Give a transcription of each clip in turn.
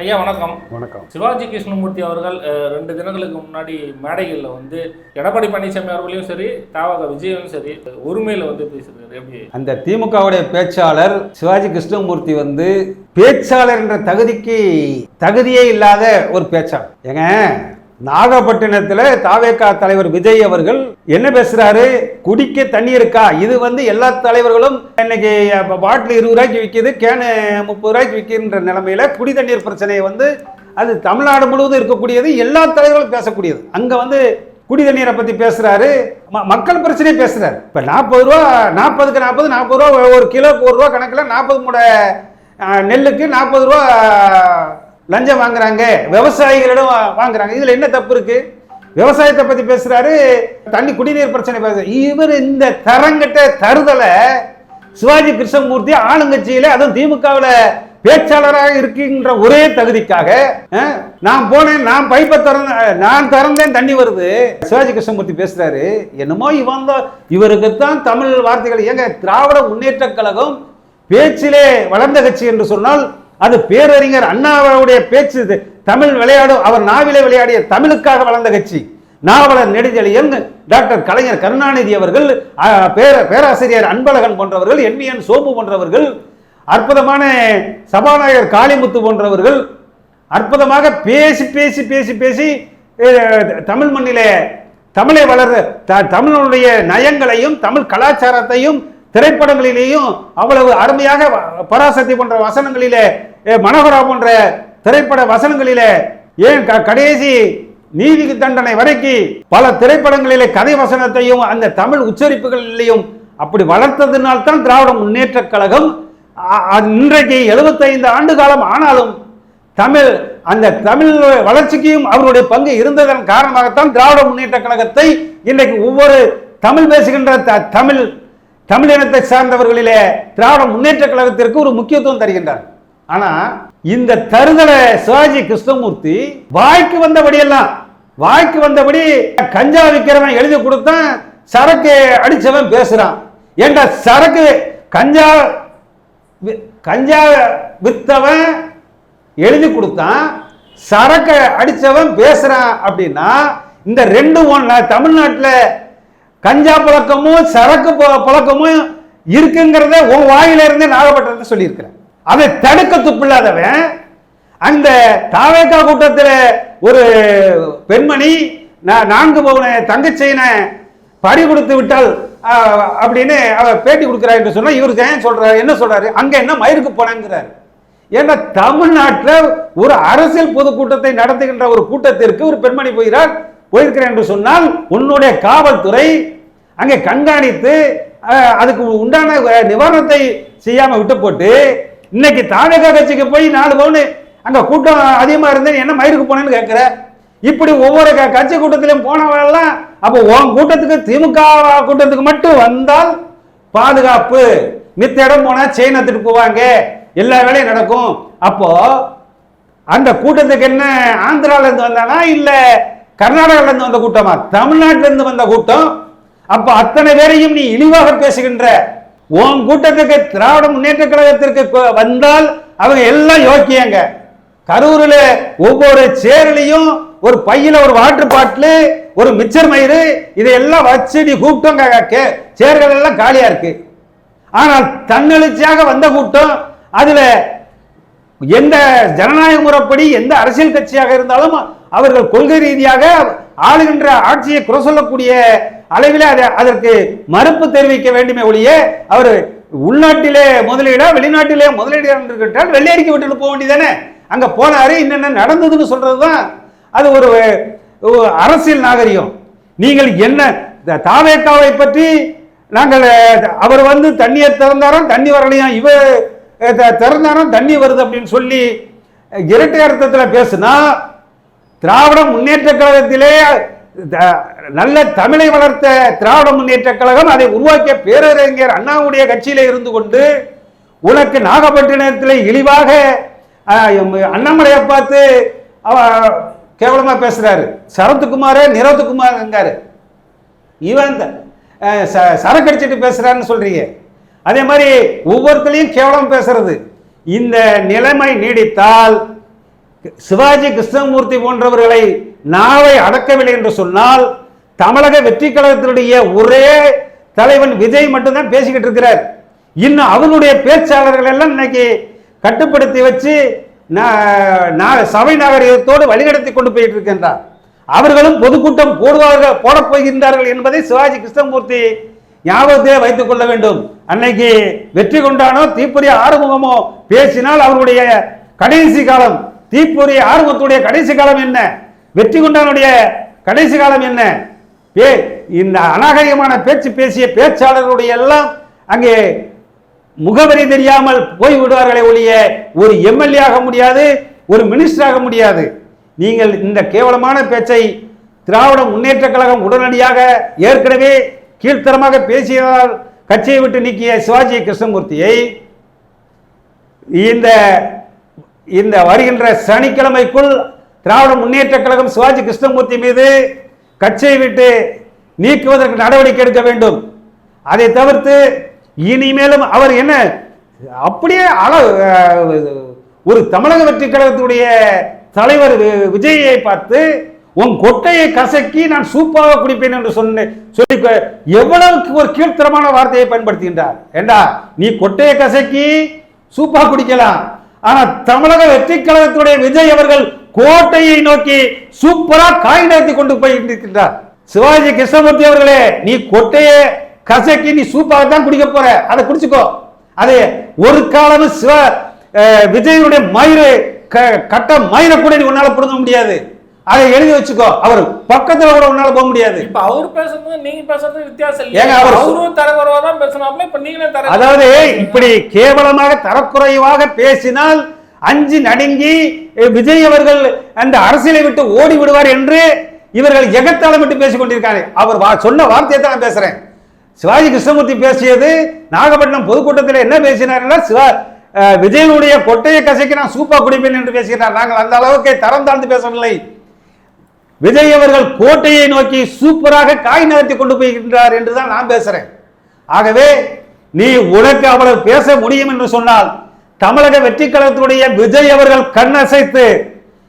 ஐயா வணக்கம். வணக்கம். சிவாஜி கிருஷ்ணமூர்த்தி அவர்கள் ரெண்டு தினங்களுக்கு முன்னாடி மேடைகளில் வந்து எடப்பாடி பழனிசாமி அவர்களையும் சரி தாவக விஜயும் சரி ஒருமையில வந்து பேசுறாரு எப்படி? அந்த திமுகவுடைய பேச்சாளர் சிவாஜி கிருஷ்ணமூர்த்தி வந்து பேச்சாளர் என்ற தகுதிக்கு தகுதியே இல்லாத ஒரு பேச்சாளர். ஏங்க நாகப்பட்டினத்தில் தாவேக்கா தலைவர் விஜய் அவர்கள் என்ன பேசுறாரு? குடிக்க தண்ணி இருக்கா? இது வந்து எல்லா தலைவர்களும் இன்னைக்கு பாட்டில் இருபது ரூபாய்க்கு விற்கிது கேனு முப்பது ரூபாய்க்கு விற்கின்ற நிலைமையில குடி தண்ணீர் பிரச்சனையை வந்து அது தமிழ்நாடு முழுவதும் இருக்கக்கூடியது எல்லா தலைவர்களும் பேசக்கூடியது. அங்க வந்து குடி தண்ணீரை பத்தி பேசுறாரு ம- மக்கள் பிரச்சனையை பேசுறாரு. இப்ப நாற்பது ரூபா நாற்பதுக்கு நாற்பது நாற்பது ரூபா ஒரு கிலோக்கு ஒரு ரூபா கணக்கில் நாற்பது மூட நெல்லுக்கு நாற்பது ரூபா லஞ்சம் வாங்குறாங்க விவசாயிகளிடம் வாங்குறாங்க. இதுல என்ன தப்பு இருக்கு? விவசாயத்தை பத்தி பேசுறாரு தண்ணி குடிநீர் பிரச்சனை பேசுறாரு இவர் இந்த தரங்கிட்ட தருதலை சிவாஜி கிருஷ்ணமூர்த்தி ஆளுங்கட்சியில அதுவும் திமுகவில் பேச்சாளராக இருக்கின்ற ஒரே தகுதிக்காக நான் போனேன் நான் பைப்பை திறந்த நான் திறந்தேன் தண்ணி வருது. சிவாஜி கிருஷ்ணமூர்த்தி பேசுறாரு என்னமோ இவன் தான் இவருக்குத்தான் தமிழ் வார்த்தைகள் ஏங்க திராவிட முன்னேற்ற கழகம் பேச்சிலே வளர்ந்த கட்சி என்று சொன்னால் அது பேரறிஞர் அண்ணாவுடைய பேச்சு இது. தமிழ் விளையாடும் அவர் நாவிலே விளையாடிய தமிழுக்காக வளர்ந்த கட்சி. நாவலர் நெடுஞ்செழியன் டாக்டர் கலைஞர் கருணாநிதி அவர்கள் பேர பேராசிரியர் அன்பழகன் போன்றவர்கள் என். சோப்பு போன்றவர்கள் அற்புதமான சபாநாயகர் காளிமுத்து போன்றவர்கள் அற்புதமாக பேசி பேசி பேசி பேசி தமிழ் மண்ணிலே தமிழை வளர்ற த- தமிழனுடைய நயங்களையும் தமிழ் கலாச்சாரத்தையும் திரைப்படங்களிலேயும் அவ்வளவு அருமையாக பராசக்தி போன்ற வசனங்களிலே மனோகரா போன்ற திரைப்பட வசனங்களிலே ஏன் க- கடைசி நீதி தண்டனை வரைக்கும் பல திரைப்படங்களிலே கதை வசனத்தையும் அந்த தமிழ் உச்சரிப்புகளிலேயும் அப்படி வளர்த்ததினால் தான் திராவிட முன்னேற்ற கழகம் இன்றைக்கு 75 ஆண்டு காலம் ஆனாலும் தமிழ் அந்த தமிழ் வளர்ச்சிக்கும் அவருடைய பங்கு இருந்ததன் காரணமாகத்தான் திராவிட முன்னேற்ற கழகத்தை இன்றைக்கு ஒவ்வொரு தமிழ் பேசுகின்ற த- தமிழ் தமிழினத்தை சார்ந்தவர்களிலே திராவிட முன்னேற்ற கழகத்திற்கு ஒரு முக்கியத்துவம் தருகின்றார். ஆனா இந்த தருதலை சிவாஜி கிருஷ்ணமூர்த்தி வாய்க்கு வந்தபடியெல்லாம் வாய்க்கு வந்தபடி கஞ்சா விற்கிறவன் எழுதி கொடுத்தான் சரக்கு அடிச்சவன் பேசுறான். ஏண்டா சரக்கு கஞ்சா வி- கஞ்சா வித்தவன் எழுதி கொடுத்தான் சரக்கு அடிச்சவன் பேசுறான் அப்படின்னா இந்த ரெண்டு ஒன்றா தமிழ்நாட்டில் கஞ்சா பழக்கமும் சரக்கு பழக்கமும் இருக்குங்கிறத உன் வாயில இருந்தே நாகப்பட்டினத்தை சொல்லியிருக்கிறேன். அதை தடுக்க துப்பில்லாதவன் அந்த தாவேக்கா கூட்டத்தில் ஒரு பெண்மணி நான் நான்கு பவுன தங்கச்செயினை பறி கொடுத்து விட்டால் அப்படின்னு அவ பேட்டி கொடுக்குறா என்று சொன்னால் இவருக்கு ஏன் சொல்றாரு என்ன சொல்றாரு? அங்க என்ன மயிருக்கு போனேங்கிறாரு ஏன்னா தமிழ்நாட்டில் ஒரு அரசியல் பொதுக்கூட்டத்தை நடத்துகின்ற ஒரு கூட்டத்திற்கு ஒரு பெண்மணி போகிறார் போயிருக்கிறேன் என்று சொன்னால் உன்னுடைய காவல்துறை அங்கே கண்காணித்து அதுக்கு உண்டான நிவாரணத்தை செய்யாம விட்டு போட்டு இன்னைக்கு தாவேகா கட்சிக்கு போய் நாலு பவுன் அங்க கூட்டம் அதிகமா இருந்தேன் என்ன மயிருக்கு போனேன்னு கேட்கிற? இப்படி ஒவ்வொரு க- கட்சி கூட்டத்திலும் போனவெல்லாம் அப்போ உன் கூட்டத்துக்கு திமுக கூட்டத்துக்கு மட்டும் வந்தால் பாதுகாப்பு. மித்த இடம் போனா செயின் எடுத்துட்டு போவாங்க. எல்லா வேலையும் நடக்கும். அப்போ அந்த கூட்டத்துக்கு என்ன ஆந்திரால இருந்து வந்தானா? இல்லை கர்நாடகால இருந்து வந்த கூட்டமா? தமிழ்நாட்டில இருந்து வந்த கூட்டம். அப்ப அத்தனை பேரையும் நீ இழிவாக பேசுகின்ற. உன் கூட்டத்துக்கு திராவிட முன்னேற்ற கழகத்திற்கு வந்தால் அவங்க எல்லாம் யோக்கியங்க. கரூரில் ஒவ்வொரு சேரிலையும் ஒரு பையில ஒரு வாட்டர் பாட்டில் ஒரு மிச்சர் மயிறு இதையெல்லாம் வச்சு நீ கூப்பிட்டோங்க கே- சேர்கள் எல்லாம் காலியா இருக்கு. ஆனால் தன்னெழுச்சியாக வந்த கூட்டம் அதுல எந்த ஜனநாயக முறைப்படி எந்த அரசியல் கட்சியாக இருந்தாலும் அவர்கள் கொள்கை ரீதியாக ஆளுகின்ற ஆட்சியை குறை சொல்லக்கூடிய அளவில் அதை அதற்கு மறுப்பு தெரிவிக்க வேண்டுமே ஒழிய அவர் உள்நாட்டிலே முதலீடா வெளிநாட்டிலே முதலீடு என்று கேட்டால் வெள்ளை அறிக்கை போக வேண்டியதானே அங்கே போனாரு என்னென்ன நடந்ததுன்னு சொல்றதுதான் அது ஒரு அரசியல் நாகரிகம். நீங்கள் என்ன தாவேக்காவை பற்றி நாங்கள் அவர் வந்து தண்ணியை திறந்தாராம் தண்ணி வரலையா? இவ த- திறந்தாராம் தண்ணி வருது அப்படின்னு சொல்லி இரட்டை அர்த்தத்தில் பேசுனா திராவிட முன்னேற்ற கழகத்திலே த- நல்ல தமிழை வளர்த்த திராவிட முன்னேற்ற கழகம் அதை உருவாக்கிய பேரறிஞர் அண்ணாவுடைய கட்சியில இருந்து கொண்டு உனக்கு நாகப்பட்டினத்தில் இழிவாக அண்ணாமலையை பார்த்து அவ கேவலமா பேசுறாரு. சரத்குமாரே நிரத்குமார்ங்காரு. இவன் ச- சரக்கு அடிச்சிட்டு பேசுறான்னு சொல்றீங்க. அதே மாதிரி ஒவ்வொருத்தரையும் கேவலம் பேசுறது. இந்த நிலைமை நீடித்தால் சிவாஜி கிருஷ்ணமூர்த்தி போன்றவர்களை நாவை அடக்கவில்லை என்று சொன்னால் தமிழக வெற்றி கழகத்தினுடைய ஒரே தலைவன் விஜய் மட்டும்தான் பேசிக்கிட்டு இருக்கிறார். இன்னும் அவனுடைய பேச்சாளர்கள் எல்லாம் இன்னைக்கு கட்டுப்படுத்தி வச்சு சபை நாகரிகத்தோடு வழிநடத்தி கொண்டு போயிட்டு இருக்கின்றார். அவர்களும் பொதுக்கூட்டம் போடுவார்கள் போடப் போகின்றார்கள் என்பதை சிவாஜி கிருஷ்ணமூர்த்தி ஞாபகத்தையே வைத்துக் கொள்ள வேண்டும். அன்னைக்கு வெற்றி கொண்டானோ தீப்பொறி ஆறுமுகமோ பேசினால் அவருடைய கடைசி காலம் தீப்பொறி ஆர்வத்துடைய கடைசி காலம் என்ன? வெற்றி கொண்டானுடைய கடைசி காலம் என்ன? பே இந்த அநாகரிகமான பேச்சு பேசிய பேச்சாளர்களுடைய எல்லாம் அங்கே முகவரி தெரியாமல் போய் விடுவார்களே ஒழிய ஒரு எம்எல்ஏ ஆக முடியாது ஒரு மினிஸ்டர் ஆக முடியாது. நீங்கள் இந்த கேவலமான பேச்சை திராவிட முன்னேற்ற கழகம் உடனடியாக ஏற்கனவே கீழ்த்தரமாக பேசியதால் கட்சியை விட்டு நீக்கிய சிவாஜி கிருஷ்ணமூர்த்தியை இந்த இந்த வருகின்ற சனிக்கிழமைக்குள் திராவிட முன்னேற்ற கழகம் சிவாஜி கிருஷ்ணமூர்த்தி மீது கட்சியை விட்டு நீக்குவதற்கு நடவடிக்கை எடுக்க வேண்டும். அதை தவிர்த்து இனிமேலும் அவர் என்ன அப்படியே அளவு ஒரு தமிழக வெற்றி கழகத்துடைய தலைவர் விஜயை பார்த்து உன் கொட்டையை கசக்கி நான் சூப்பாக குடிப்பேன் என்று சொன்ன சொல்லி எவ்வளவுக்கு ஒரு கீழ்த்தரமான வார்த்தையை பயன்படுத்துகின்றார். ஏண்டா நீ கொட்டையை கசக்கி சூப்பாக குடிக்கலாம். ஆனா தமிழக வெற்றி கழகத்துடைய விஜய் அவர்கள் கோட்டையை நோக்கி சூப்பரா காய் நடத்தி கொண்டு போய் இருக்கின்றார் சிவாஜி கிருஷ்ணமூர்த்தி அவர்களே நீ கொட்டையை கசக்கி நீ சூப்பாக தான் குடிக்க போற. அதை குடிச்சுக்கோ. அது ஒரு காலமும் சிவ விஜயனுடைய மயிறு க- கட்ட மயிரை கூட நீ உன்னால புரிஞ்ச முடியாது. அதை எழுதி வச்சுக்கோ. அவர் பக்கத்துல கூட உன்னால போக முடியாது. இப்ப அவர் பேசுறது நீங்க பேசுறது வித்தியாசம் ஏங்க, இல்லையா அவர் அவரும் தரக்குறவா தான் பேசினாப்ல இப்ப நீங்களும் தர அதாவது இப்படி கேவலமாக தரக்குறைவாக பேசினால் அஞ்சு நடுங்கி விஜய் அவர்கள் அந்த அரசியலை விட்டு ஓடி விடுவார் என்று இவர்கள் எகத்தாளமிட்டு பேசிக் கொண்டிருக்காங்க. அவர் சொன்ன வார்த்தையை தான் நான் பேசுறேன். சிவாஜி கிருஷ்ணமூர்த்தி பேசியது நாகப்பட்டினம் பொதுக்கூட்டத்தில் என்ன பேசினார் சிவா விஜயனுடைய கொட்டையை கசைக்கு நான் சூப்பா குடிப்பேன் என்று பேசுகிறார் நாங்கள் அந்த அளவுக்கு தரம் தாழ்ந்து பேசவில்லை. விஜய் அவர்கள் கோட்டையை நோக்கி சூப்பராக காய் நகர்த்தி கொண்டு போய்கின்றார் என்று தான் நான் பேசுறேன். ஆகவே நீ உனக்கு அவ்வளவு பேச முடியும் என்று சொன்னால் தமிழக வெற்றி கழகத்துடைய விஜய் அவர்கள் கண்ணசைத்து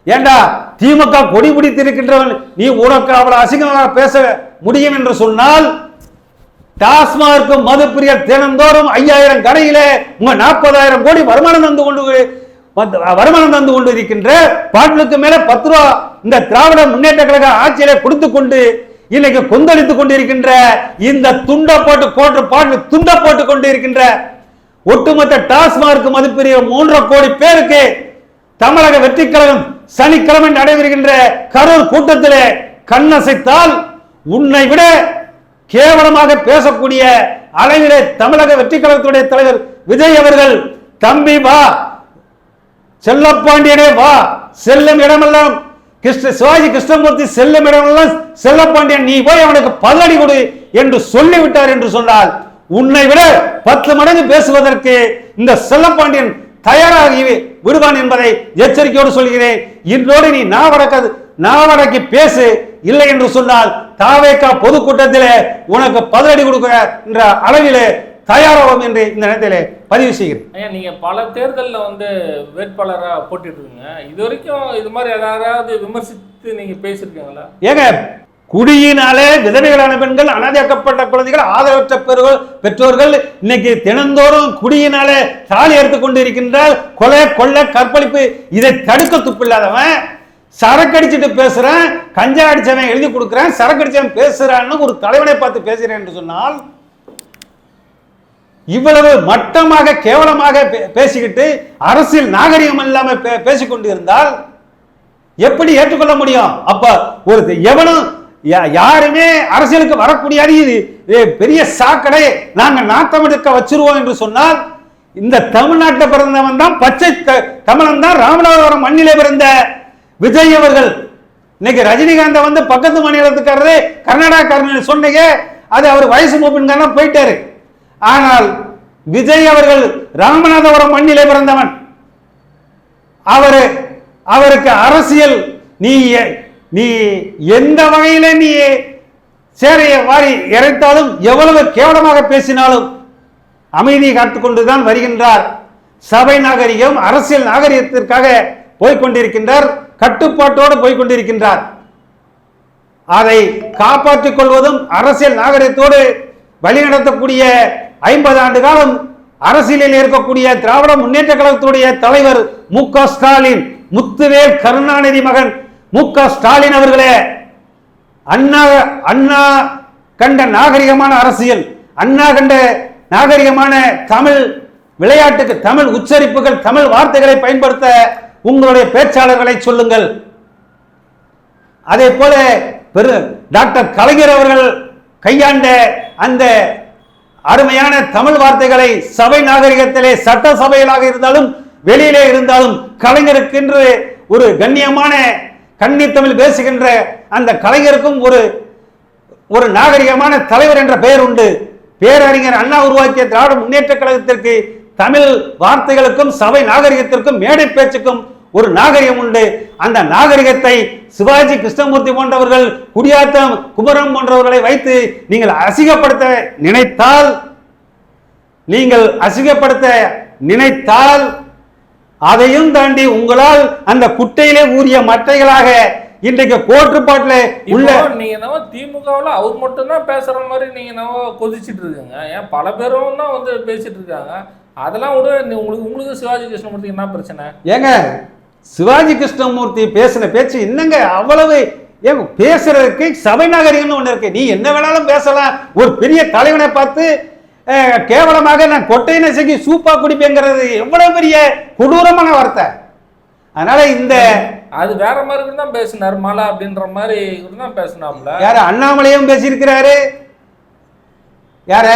ஏண்டா திமுக கொடி பிடித்திருக்கின்றவன் நீ உனக்கு அவ்வளவு அசிங்கமாக பேச முடியும் என்று சொன்னால் டாஸ்மார்க் மதுப்பிரியர் தினந்தோறும் ஐயாயிரம் கடையிலே உங்க நாற்பதாயிரம் கோடி வருமானம் தந்து கொண்டு வருமானம் தந்து கொண்டு இருக்கின்ற பாட்டிலுக்கு மேல பத்து ரூபா இந்த திராவிட முன்னேற்ற கழக ஆட்சியில கொடுத்து கொண்டு இன்னைக்கு கொந்தளித்துக் கொண்டிருக்கின்ற இந்த துண்ட போட்டு கோட்டு பாட்டு துண்ட போட்டு கொண்டு இருக்கின்ற ஒட்டுமொத்த டாஸ்மார்க் மதிப்பெரிய மூன்றரை கோடி பேருக்கு தமிழக வெற்றி கழகம் சனிக்கிழமை நடைபெறுகின்ற கரூர் கூட்டத்தில் கண்ணசைத்தால் உன்னை விட கேவலமாக பேசக்கூடிய அளவிலே தமிழக வெற்றி கழகத்துடைய தலைவர் விஜய் அவர்கள் தம்பி வா. செல்லப்பாண்டியனே வா. செல்லும் இடமெல்லாம் கிருஷ்ண சிவாஜி கிருஷ்ணமூர்த்தி செல்லும் இடமெல்லாம் செல்லப்பாண்டியன் நீ போய் அவனுக்கு பதிலடி கொடு என்று சொல்லிவிட்டார் என்று சொன்னால் உன்னை விட பத்து மடங்கு பேசுவதற்கு இந்த செல்லப்பாண்டியன் தயாராகி விடுவான் என்பதை எச்சரிக்கையோடு சொல்கிறேன். இன்றோடு நீ நாவடக்க நாவடக்கி பேசு இல்லை என்று சொன்னால் தாவேக்கா பொதுக்கூட்டத்திலே உனக்கு பதிலடி கொடுக்கிற என்ற அளவிலே தயாராகும் என்று இந்த நேரத்திலே பதிவு செய்கிறேன். ஐயா நீங்க பல தேர்தல்ல வந்து வேட்பாளரா போட்டிட்டு இருக்கீங்க இது வரைக்கும் இது மாதிரி யாராவது விமர்சித்து நீங்க பேசிருக்கீங்களா ஏங்க குடியினாலே விதவைகளான பெண்கள் அனாதையாக்கப்பட்ட குழந்தைகள் ஆதரவற்ற பெறுகள் பெற்றோர்கள் இன்னைக்கு தினந்தோறும் குடியினாலே தாலி எடுத்துக் கொண்டு இருக்கின்றால் கொலை கொள்ளை கற்பழிப்பு இதை தடுக்க துப்பில்லாதவன் சரக்கு அடிச்சிட்டு பேசுறேன் கஞ்சா அடிச்சவன் எழுதி கொடுக்குறேன் சரக்கு அடிச்சவன் பேசுறான்னு ஒரு தலைவனை பார்த்து பேசுறேன் என்று சொன்னால் இவ்வளவு மட்டமாக கேவலமாக பே- பேசிக்கிட்டு அரசியல் நாகரிகம் இல்லாம பே- பேசிக்கொண்டு இருந்தால் எப்படி ஏற்றுக்கொள்ள முடியும்? அப்ப ஒரு எவனும் யா- யாருமே அரசியலுக்கு வரக்கூடியது இது பெரிய சாக்கடை. நாங்கள் நாட்டம் எடுக்க வச்சிருவோம் என்று சொன்னால் இந்த தமிழ்நாட்டை பிறந்தவன் தான் பச்சை த- தமிழன் தான் ராமநாதபுரம் மண்ணிலே பிறந்த விஜய் அவர்கள். இன்னைக்கு ரஜினிகாந்தை வந்து பக்கத்து மாநிலத்துக்காரரு கர்நாடகாக்காரன் சொன்னீங்க. அது அவர் வயசு மூப்பின்காரனா போயிட்டாரு. ஆனால் விஜய் அவர்கள் ராமநாதபுரம் மண்ணிலே பிறந்தவன். அவரு அவருக்கு அரசியல் நீ நீ எந்த வகையில நீ சேரைய வாரி இறைத்தாலும் எவ்வளவு கேவலமாக பேசினாலும் அமைதியை காத்துக்கொண்டுதான் வருகின்றார். சபை நாகரிகம் அரசியல் நாகரிகத்திற்காக போய்க்கொண்டிருக்கின்றார் கட்டுப்பாட்டோடு போய்கொண்டிருக்கின்றார் அதை காப்பாற்றிக் கொள்வதும் அரசியல் நாகரிகத்தோடு வழிநடத்தக்கூடிய ஐம்பது ஆண்டு காலம் அரசியலில் இருக்கக்கூடிய திராவிட முன்னேற்ற கழகத்துடைய தலைவர் மு க ஸ்டாலின் முத்துவேல் கருணாநிதி மகன் மு க ஸ்டாலின் அவர்களே அண்ணா அண்ணா கண்ட நாகரிகமான அரசியல் அண்ணா கண்ட நாகரிகமான தமிழ் விளையாட்டுக்கு தமிழ் உச்சரிப்புகள் தமிழ் வார்த்தைகளை பயன்படுத்த உங்களுடைய பேச்சாளர்களை சொல்லுங்கள். அதே போல பெரு டாக்டர் கலைஞர் அவர்கள் கையாண்ட அந்த அருமையான தமிழ் வார்த்தைகளை சபை நாகரிகத்திலே சட்ட சபையிலாக இருந்தாலும் வெளியிலே இருந்தாலும் கலைஞருக்கென்று ஒரு கண்ணியமான கன்னித்தமிழ் பேசுகின்ற அந்த கலைஞருக்கும் ஒரு ஒரு நாகரிகமான தலைவர் என்ற பெயர் உண்டு. பேரறிஞர் அண்ணா உருவாக்கிய திராவிட முன்னேற்ற கழகத்திற்கு தமிழ் வார்த்தைகளுக்கும் சபை நாகரிகத்திற்கும் மேடை பேச்சுக்கும் ஒரு நாகரிகம் உண்டு. அந்த நாகரிகத்தை சிவாஜி கிருஷ்ணமூர்த்தி போன்றவர்கள் குடியாத்தம் குமரம் போன்றவர்களை வைத்து நீங்கள் அசிங்கப்படுத்த நினைத்தால் நீங்கள் அசிங்கப்படுத்த நினைத்தால் அதையும் தாண்டி உங்களால் அந்த குட்டையிலே ஊறிய மட்டைகளாக இன்றைக்கு கோட்டுப்பாட்டில் உள்ள நீங்க என்னவோ திமுகவுல அவர் மட்டும் தான் பேசுற மாதிரி நீங்க என்னவோ கொதிச்சிட்டு இருக்கீங்க. ஏன் பல பேரும் தான் வந்து பேசிட்டு இருக்காங்க. அதெல்லாம் விட உங்களுக்கு உங்களுக்கு சிவாஜி கிருஷ்ணமூர்த்தி என்ன பிரச்சனை? ஏங்க சிவாஜி கிருஷ்ணமூர்த்தி பேசின பேச்சு என்னங்க அவ்வளவு ஏங்க பேசுறதுக்கு சபை நாகரிகம்னு ஒண்ணு இருக்கு. நீ என்ன வேணாலும் பேசலாம். ஒரு பெரிய தலைவனை பார்த்து கேவலமாக நான் கொட்டை நெசைக்கு சூப்பா குடிப்பேங்கிறது எவ்வளவு பெரிய கொடூரமான வார்த்தை. அதனால இந்த அது வேற மாதிரி தான் பேசினார். மலை அப்படின்ற மாதிரி தான் பேசினாப்ல யார அண்ணாமலையும் பேசியிருக்கிறாரு. யார?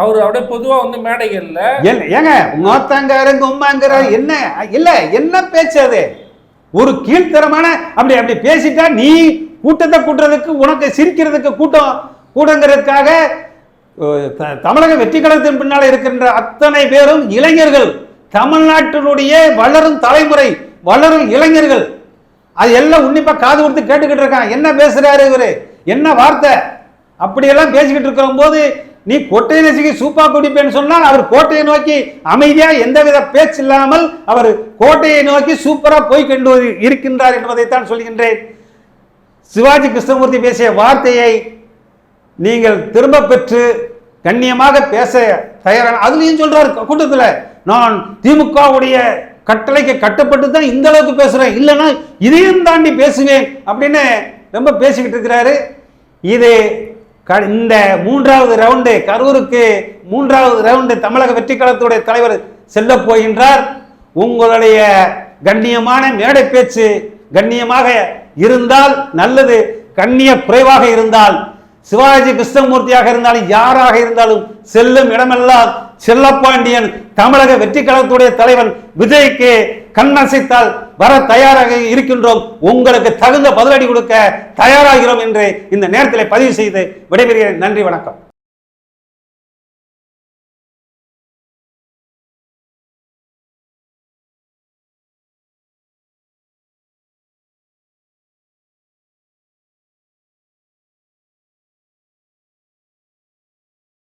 அவர் அப்படியே பொதுவா வந்து மேடைகள்ல. என்ன ஏங்க மோத்தாங்காரங்க உம்மாங்கிற என்ன? இல்ல என்ன பேச்சு அது? ஒரு கீழ்த்தரமான அப்படி அப்படி பேசிட்டா நீ கூட்டத்தை கூட்டுறதுக்கு உனக்கு சிரிக்கிறதுக்கு கூட்டம் கூடங்கிறதுக்காக தமிழக வெற்றி கழகத்தின் பின்னால் இருக்கின்ற அத்தனை பேரும் இளைஞர்கள். தமிழ்நாட்டினுடைய வளரும் தலைமுறை வளரும் இளைஞர்கள். அது எல்லாம் உன்னிப்பா காது கொடுத்து கேட்டுக்கிட்டு இருக்கான். என்ன பேசுறாரு இவரு? என்ன வார்த்தை? அப்படியெல்லாம் பேசிக்கிட்டு இருக்கும்போது போது நீ கோட்டை நெசிக்கு சூப்பா குடிப்பேன்னு சொன்னால் அவர் கோட்டையை நோக்கி அமைதியா எந்தவித பேச்சு இல்லாமல் அவர் கோட்டையை நோக்கி சூப்பரா போய் கொண்டு இருக்கின்றார் என்பதைத்தான் சொல்கின்றேன். சிவாஜி கிருஷ்ணமூர்த்தி பேசிய வார்த்தையை நீங்கள் திரும்ப பெற்று கண்ணியமாக பேச தயாரான அதுலயும் சொல்றாரு கூட்டத்தில் நான் திமுகவுடைய கட்டளைக்கு கட்டுப்பட்டு தான் இந்த அளவுக்கு பேசுறேன். இல்லைன்னா இதையும் தாண்டி பேசுவேன். அப்படின்னு ரொம்ப பேசிக்கிட்டு இருக்கிறாரு. இது இந்த மூன்றாவது ரவுண்டு கரூருக்கு மூன்றாவது ரவுண்டு தமிழக வெற்றி கழகத்துடைய தலைவர் செல்ல போகின்றார். உங்களுடைய கண்ணியமான மேடை பேச்சு கண்ணியமாக இருந்தால் நல்லது கண்ணிய குறைவாக இருந்தால் சிவாஜி கிருஷ்ணமூர்த்தியாக இருந்தாலும் யாராக இருந்தாலும் செல்லும் இடமெல்லாம் செல்லப்பாண்டியன் தமிழக வெற்றி கழகத்துடைய தலைவன் விஜய்க்கு கண்ணசைத்தால் வர தயாராக இருக்கின்றோம். உங்களுக்கு தகுந்த பதிலடி கொடுக்க தயாராகிறோம் என்று இந்த நேரத்தில் பதிவு செய்து விடைபெறுகிறேன். நன்றி வணக்கம்.